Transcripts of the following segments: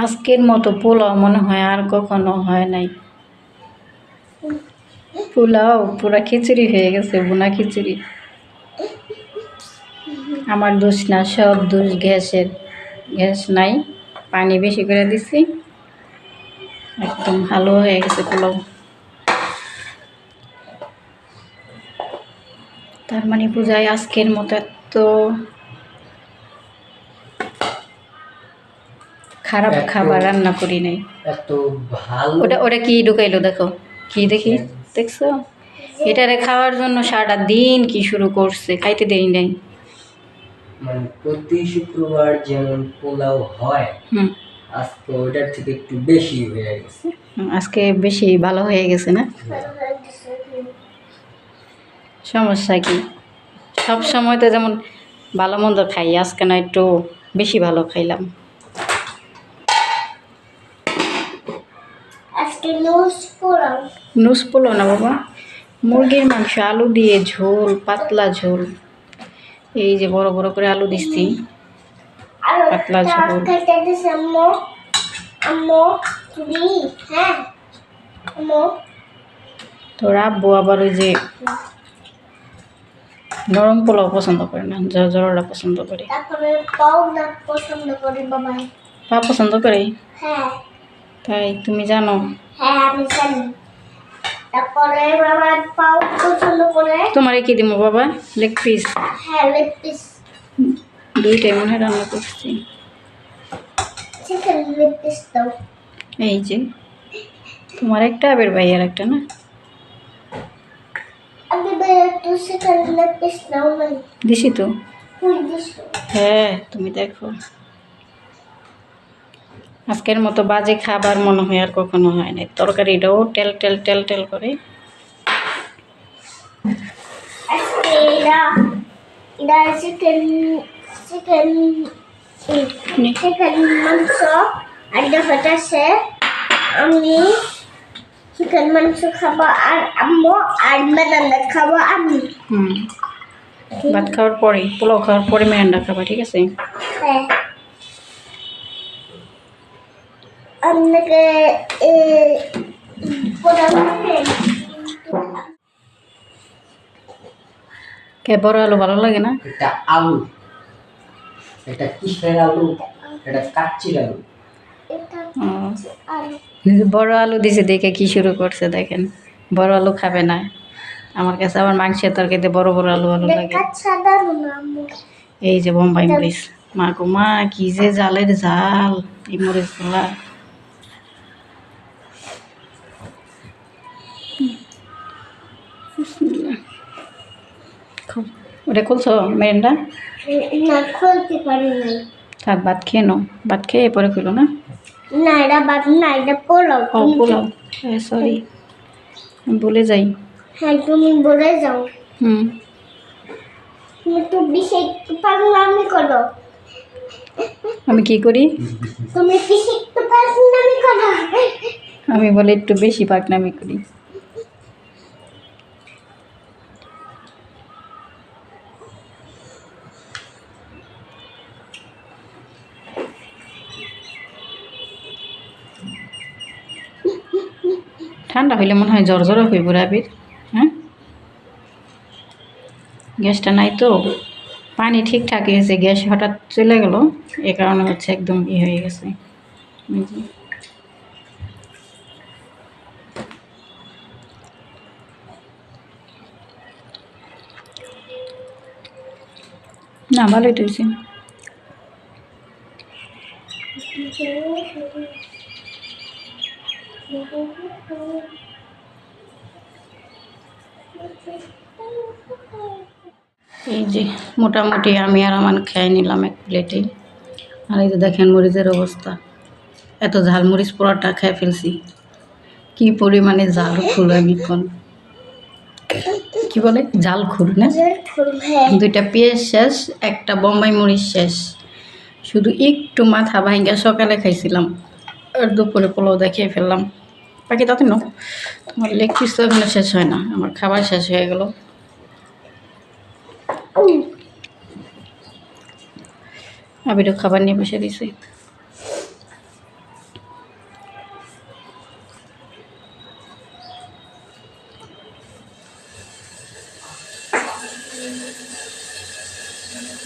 আজকের মতো পোলাও মনে হয় আর কখনো হয় নাই। পোলাও, পুরা খিচুড়ি হয়ে গেছে বোনা খিচুড়ি। আমার দোষ না, সব দোষ গ্যাসের। গ্যাস নাই, পানি বেশি করে দিছি। একদম ভালো হয়ে গেছে পোলাও। তার মানে পূজায় আজকের মতো এত খারাপ খাবার রান্না করি নাই। এত ভালো ওটা ওটা কি ঢুকাইলো দেখো? কি দেখি? দেখছ? এটারে খাওয়ার জন্য সারাটা দিন কি শুরু করছে? খাইতে দেই নাই। মানে প্রতি শুক্রবার যেমন পোলাও হয় আজকে ওটার থেকে একটু বেশি হয়ে গেছে। আজকে বেশি ভালো হয়ে গেছে না? সমস্যা কি? সব সময় তো যেমন ভালো মন্দ খাই আজকে না একটু বেশি ভালো খাইলাম। পোলাও নুস পোলো না বাবা। মুরগির মাংস আলু দিয়ে ঝোল পাতলা ঝোল। এই যে বড় বড় করে আলু দিচ্ছি। পাতলা ঝোল। খাইতে দিছে আম্মু আম্মু দি হ্যাঁ আম্মু তো রাব্বু আবার ওই যে নরম পোলাও পছন্দ করে না জরটা পছন্দ করে। পছন্দ করি বাবা পছন্দ করে? হ্যাঁ। তাই তুমি জানো হ্যাঁ আমি জানি তারপরে বাবা পাউ পছন্দ করে। তোমারে কি দিব বাবা? লেগ পিস হ্যাঁ লেগ পিস দুইটাই মনে হয় রান্না করছি। চিকেন লেগ পিস দাও। এই যে তোমার একটা আবের ভাই আর একটা না দিছি তো? হ্যাঁ তুমি দেখো। আজকের মতো বাজে খাবার মনে হয় আর কখনো হয় না তরকারিটাও টেল টেল টেল টেল করে। আমি চিকেন মাংস খাব আর আম্মু আর বানানা খাব আমি। ভাত খাওয়ার পরে পোলাও খাওয়ার পরে মেরান্ডা খাবা ঠিক আছে? হ্যাঁ। আপনাকে কে বড় আলু ভালো লাগে না? এটা আলু। এটা কিসের আলু? এটা কাচ্চির আলু। বড় আলু দিছে দেখে কি শুরু করছে দেখেন। বড় আলু খাবে না। আমার কাছে আবার মাংসের তরকারিতে বড় বড় আলু আলু লাগে। এই যে বোম্বাই মরিচ মা গো মা কি যে জালের জাল এই মরিচগুলা। ওটা খুলছো মেরেন্ডা না খুলতে পারি না থাক ভাত খেয়ে নাও। ভাত খেয়ে পরে খুলো না? না এটা বাদ না এটা পোলাও। ও পোলাও। সরি বলে যাই। হ্যাঁ তুমি বলে যাও। হুম। তুমি তো বিশেষ পাগলামি করো। আমি কি করি? তুমি বিশেষ পাগলামি করো। আমি বলে একটু বেশি পাকনামি করি। ঠান্ডা হইলে মনে হয় জ্বর জ্বর হইব রাবির হ্যাঁ? গ্যাসটা নাই তো, পানি ঠিকঠাক হয়েছে গ্যাস হঠাৎ চলে গেল, এ কারণে হচ্ছে একদম ই হয়ে গেছে। না, ভালোই তো হয়েছে এই যে মোটামুটি আমি আর আমার খেয়ে নিলাম এক প্লেটে। আর এই যে দেখেন মরিচের অবস্থা। এত ঝাল মরিচ পরোটা খেয়ে ফেলছি। কি পরিমাণে জাল খুল আমি কোন কি বলে? জাল খুল না? দুইটা পেঁয়াজ শেষ একটা বোম্বাই মরিচ শেষ। শুধু একটু মাথা ভাঙ্গা সকালে খাইছিলাম। আর দুপুরে পোলাও দেখিয়ে ফেললাম। বাকি তাতে ন। তোমার লেগ পিস তো এখনও শেষ হয় না, আমার খাবার শেষ হয়ে গেল। আবিরও খাবার নিয়ে বসে দিছে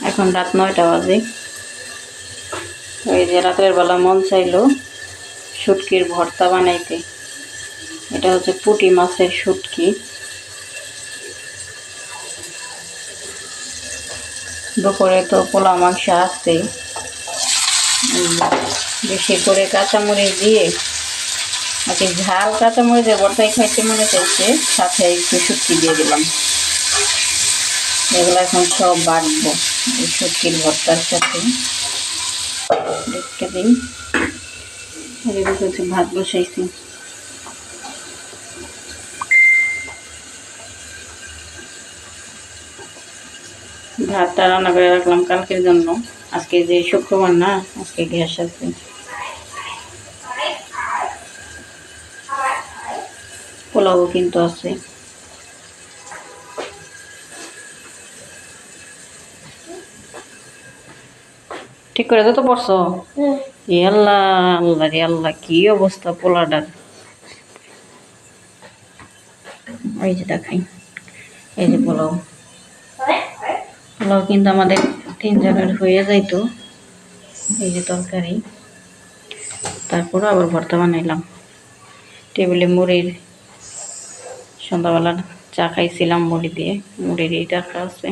এখন রাত নয়টা বাজে। ওই যে রাতের বেলা মন চাইলো শুটকির ভর্তা বানাইতে। এটা হচ্ছে পুঁটি মাছের শুটকি। দুপুরে তো পোলা মাংস আছে বেশি করে কাঁচামরিচ দিয়ে আর কি ঝাল কাঁচামরিচের ভর্তাই খাইতে মনে চাইছে, সাথে একটু শুটকি দিয়ে দিলাম। এগুলো এখন সব বাটবো, এই শুটকির ভর্তার সাথে। দেখতে দিন। হচ্ছে ভাত বসাইছি। ভাতটা রান্না করে রাখলাম কালকের জন্য। আজকে যে শুক্রবার না আজকে গ্যাস আছে। পোলাও কিন্তু আছে। ঠিক করে তো পড়ছো? আল্লাহ আল্লাহ রে আল্লাহ কি অবস্থা পোলাটার এই যে দেখাই। এই যে পোলাও। পোলাও কিন্তু আমাদের তিনজনের হয়ে যাইতো এই যে তরকারি। তারপরে আবার ভর্তা বানাইলাম। টেবিলে মুড়ির সন্ধ্যাবেলার চা খাইছিলাম মুড়ি দিয়ে মুড়ির এই টাকা আছে।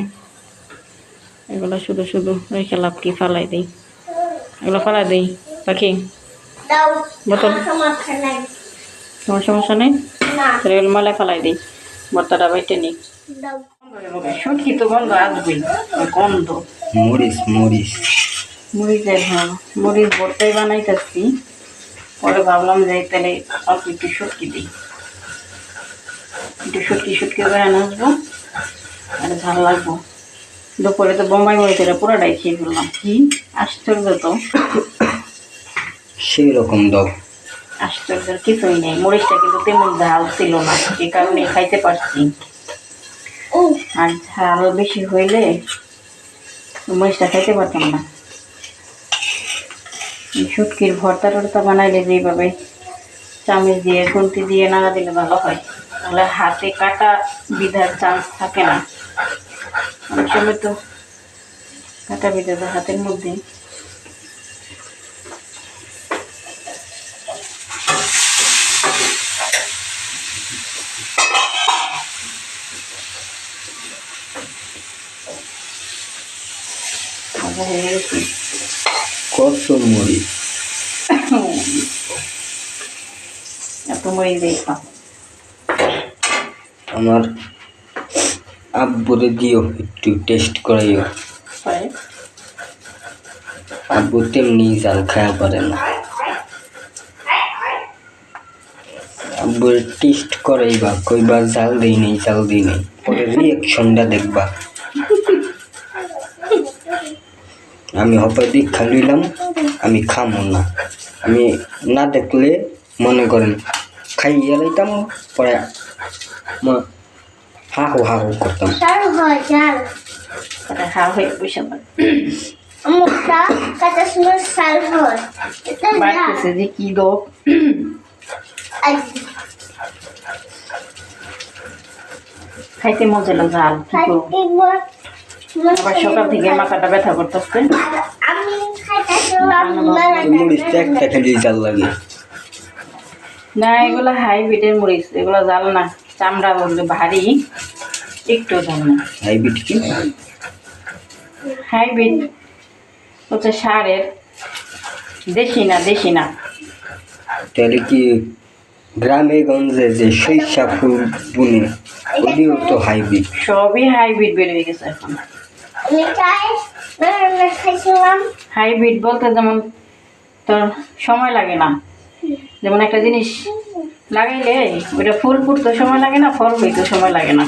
এগুলো শুধু শুধু রেখে লাভ কি ফালাই দিই। এগুলো ফালাই দিই পাখি বোতল? তোমার সমস্যা নেই? তাহলে এগুলো মালায় ফালাই দিই ভর্তাটা বাইটে নিই। শুটকি তো গন্ধ আসবেই গন্ধ মরিচ। মরিচ মরিচের হ্যাঁ মরিচ বানাইতেছি। পরে ভাবলাম যে তাহলে অল্প একটু দিই। একটু করে আসব আর ভালো লাগবো। দুপুরে তো বোম্বাই মরিচের পুরোটাই খেয়ে ফেললাম। কি? আশ্চর্য তো। সেই রকম দাও। আশ্চর্যের কিছুই নেই। মরিচটা কিন্তু তেমন ঝাল ছিল না যে কারণে খাইতে পারছি। আর ঝাল বেশি হইলে মরিচটা খাইতে পারতাম না। শুটকির ভর্তা টর্তা বানাইলে যেভাবে চামচ দিয়ে খুন্তি দিয়ে নাড়া দিলে ভালো হয়। তাহলে হাতে কাটা বিধার চান্স থাকে না। অনেক সময় তো কাটা বিধা যায় হাতের মধ্যে কত মরিচ এত মরিচ দেখলাম আমার আব্বুরে দিও একটু টেস্ট করাইও। আব্বু তেমনি জাল খাওয়া পারে না। টেস্ট করাইবা কইবা জাল দেই নেই জাল দেই নেই। পরে রিয়াকশনটা দেখবা। আমি হপাই দীক্ষা লইলাম আমি খামো না। আমি না দেখলে মনে করেন খাইয়া লাইতাম পরে হাহু হাহু করতাম। মুখটা কাটা সময় চাল হয়। এটা বাড়তেছে যে। কি দো খাইতে মজা লাগে ঝাল আবার সকাল থেকে মাথাটা ব্যথা করতেছে। লাগে। না এগুলো হাইব্রিডের মরিচ এগুলো জাল না। চামড়া বললে ভারী একটু জাল না। হাইব্রিড কি? হাইব্রিড হচ্ছে সারের। দেশি না দেশি না। তাহলে কি গ্রামে গঞ্জে যে শৈশা ফুল বুনে ওদিও তো হাইব্রিড। সবই হাইব্রিড বেরিয়ে গেছে এখন। হাইব্রিড বলতে যেমন তোর সময় লাগে না। যেমন একটা জিনিস লাগাইলে ওটা ফুল ফুটতে সময় লাগে না ফল হইতে সময় লাগে না।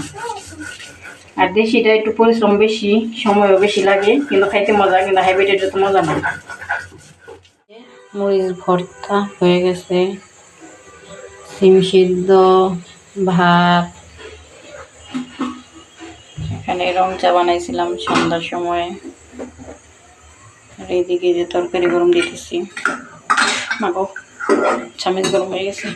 আর দেশিটা একটু পরিশ্রম বেশি সময়ও বেশি লাগে কিন্তু খাইতে মজা কিন্তু হাইব্রিডের তো মজা না। মরিচ ভর্তা হয়ে গেছে। সিম সিদ্ধ, ভাত। এখানে রং চা বানাইছিলাম সন্ধ্যার সময়। আর এইদিকে যে তরকারি গরম দিতেছি। মাগো, চামিচ গরম হয়ে গেছে।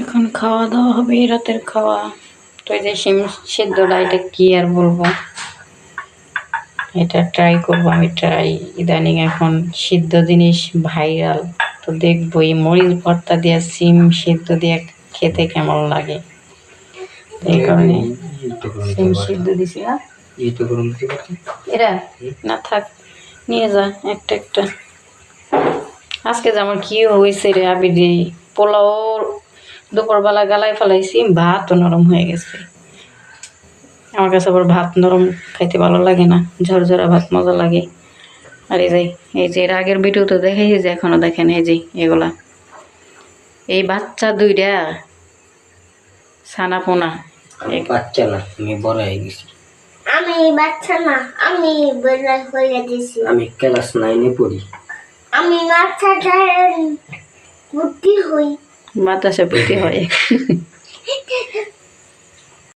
এখন খাওয়া দাওয়া হবে, রাতের খাওয়া। তো এই যে সিম সেদ্ধটা, এটা কি আর বলব? এটা ট্রাই করব আমি ট্রাই ইদানিং এখন সিদ্ধ জিনিস ভাইরাল তো দেখব এই মরিচ ভর্তা দিয়ে সিম সিদ্ধ দিয়ে খেতে কেমন লাগে। এই কারণে সিম সিদ্ধ দিছি না পারছি এরা না থাক নিয়ে যা একটা একটা। আজকে যে আমার কি হয়েছে রে আবির পোলাও দুপুরবেলা গালায় ফেলাইছি ভাত নরম হয়ে গেছে। আমার কাছে আবার ভাত নরম খাইতে ভালো লাগে না ঝরঝরা ভাত মজা লাগে। আর এই যে এই যে এর আগের ভিডিও তো দেখাই যে এখনও দেখেন এই যে এগুলা। এই বাচ্চা দুইটা ছানা পোনা বাচ্চা না আমি বড় হয়ে গেছি। আমি বাচ্চা না আমি বড় হয়ে গেছি। আমি ক্লাস নাইনে পড়ি। আমি বাচ্চাটার বুদ্ধি হই। বাতাসে বুদ্ধি হয়।